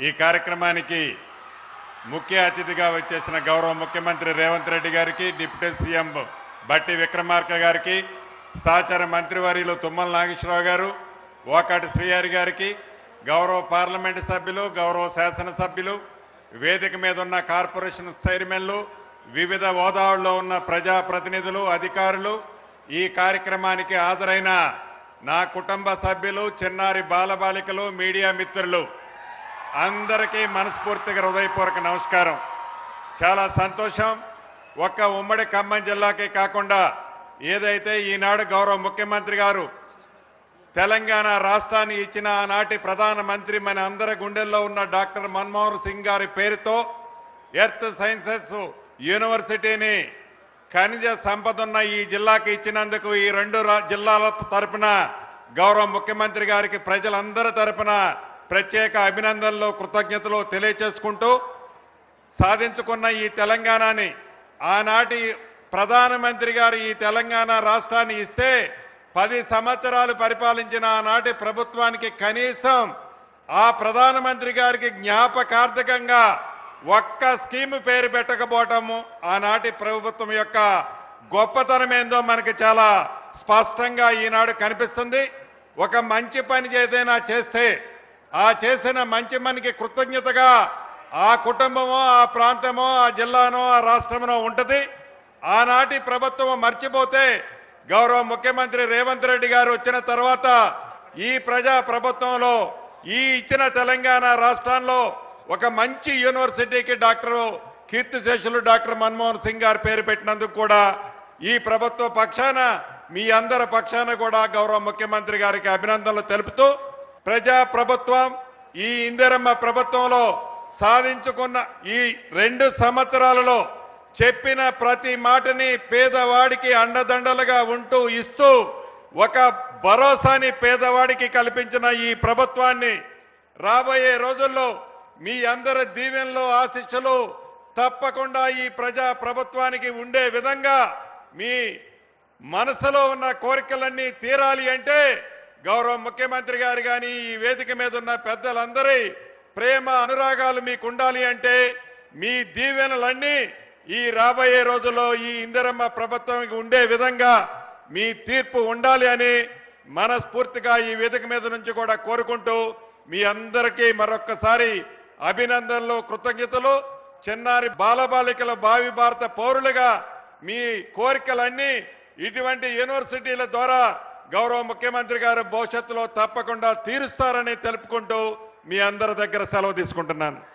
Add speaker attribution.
Speaker 1: ఈ కార్యక్రమానికి ముఖ్య అతిథిగా వచ్చేసిన గౌరవ ముఖ్యమంత్రి రేవంత్ రెడ్డి గారికి డిప్యూటీ సీఎం బట్టి విక్రమార్క గారికి సహచర మంత్రివర్యులు తుమ్మల నాగేశ్వరరావు గారు ఓకాటి శ్రీహరి గారికి గౌరవ పార్లమెంటు సభ్యులు గౌరవ శాసనసభ్యులు వేదిక మీద ఉన్న కార్పొరేషన్ చైర్మన్లు వివిధ హోదాల్లో ఉన్న ప్రజాప్రతినిధులు అధికారులు ఈ కార్యక్రమానికి హాజరైన నా కుటుంబ సభ్యులు చిన్నారి బాలబాలికలు మీడియా మిత్రులు అందరికీ మనస్ఫూర్తిగా హృదయపూర్వక నమస్కారం. చాలా సంతోషం. ఒక్క ఉమ్మడి ఖమ్మం జిల్లాకే కాకుండా ఏదైతే ఈనాడు గౌరవ ముఖ్యమంత్రి గారు తెలంగాణ రాష్ట్రాన్ని ఇచ్చిన ఆనాటి ప్రధానమంత్రి మన అందరి గుండెల్లో ఉన్న డాక్టర్ మన్మోహన్ సింగ్ గారి పేరుతో ఎర్త్ సైన్సెస్ యూనివర్సిటీని ఖనిజ సంపద ఉన్న ఈ జిల్లాకి ఇచ్చినందుకు ఈ రెండు రా- జిల్లాల తరపున గౌరవ ముఖ్యమంత్రి గారికి ప్రజలందరి తరపున ప్రత్యేక అభినందనలు కృతజ్ఞతలు తెలియచేసుకుంటూ సాధించుకున్న ఈ తెలంగాణని ఆనాటి ప్రధానమంత్రి గారు ఈ తెలంగాణ రాష్ట్రాన్ని ఇస్తే పది సంవత్సరాలు పరిపాలించిన ఆనాటి ప్రభుత్వానికి కనీసం ఆ ప్రధానమంత్రి గారికి జ్ఞాపకార్థకంగా ఒక్క స్కీమ్ పేరు పెట్టకపోవటము ఆనాటి ప్రభుత్వం యొక్క గొప్పతనం ఏందో మనకి చాలా స్పష్టంగా ఈనాడు కనిపిస్తుంది. ఒక మంచి పని ఏదైనా చేస్తే ఆ చేసిన మంచి మనకి కృతజ్ఞతగా ఆ కుటుంబమో ఆ ప్రాంతమో ఆ జిల్లానో ఆ రాష్ట్రమనో ఉంటుంది. ఆనాటి ప్రభుత్వం మర్చిపోతే గౌరవ ముఖ్యమంత్రి రేవంత్ రెడ్డి గారు వచ్చిన తర్వాత ఈ ప్రజా ప్రభుత్వంలో ఈ ఇచ్చిన తెలంగాణ రాష్ట్రంలో ఒక మంచి యూనివర్సిటీకి డాక్టర్ కీర్తిశేషులు డాక్టర్ మన్మోహన్ సింగ్ గారు పేరు పెట్టినందుకు కూడా ఈ ప్రభుత్వ పక్షాన మీ అందరి పక్షాన కూడా గౌరవ ముఖ్యమంత్రి గారికి అభినందనలు తెలుపుతూ ప్రజా ప్రభుత్వం ఈ ఇందిరమ్మ ప్రభుత్వంలో సాధించుకున్న ఈ రెండు సంవత్సరాలలో చెప్పిన ప్రతి మాటని పేదవాడికి అండదండలుగా ఉంటూ ఇస్తూ ఒక భరోసాని పేదవాడికి కల్పించిన ఈ ప్రభుత్వాన్ని రాబోయే రోజుల్లో మీ అందరి దీవెనలు ఆశిస్సులు తప్పకుండా ఈ ప్రజా ప్రభుత్వానికి ఉండే విధంగా మీ మనసులో ఉన్న కోరికలన్నీ తీరాలి అంటే గౌరవ ముఖ్యమంత్రి గారు కానీ ఈ వేదిక మీద ఉన్న పెద్దలందరి ప్రేమ అనురాగాలు మీకు ఉండాలి అంటే మీ దీవెనలన్నీ ఈ రాబోయే రోజుల్లో ఈ ఇందిరమ్మ ప్రభుత్వానికి ఉండే విధంగా మీ తీర్పు ఉండాలి అని మనస్ఫూర్తిగా ఈ వేదిక మీద నుంచి కూడా కోరుకుంటూ మీ అందరికీ మరొక్కసారి అభినందనలు కృతజ్ఞతలు. చిన్నారి బాలబాలికల భావి భారత పౌరులుగా మీ కోరికలన్నీ ఇటువంటి యూనివర్సిటీల ద్వారా గౌరవ ముఖ్యమంత్రి గారు భవిష్యత్తులో తప్పకుండా తీరుస్తారని తెలుపుకుంటూ మీ అందరి దగ్గర సెలవు తీసుకుంటున్నాను.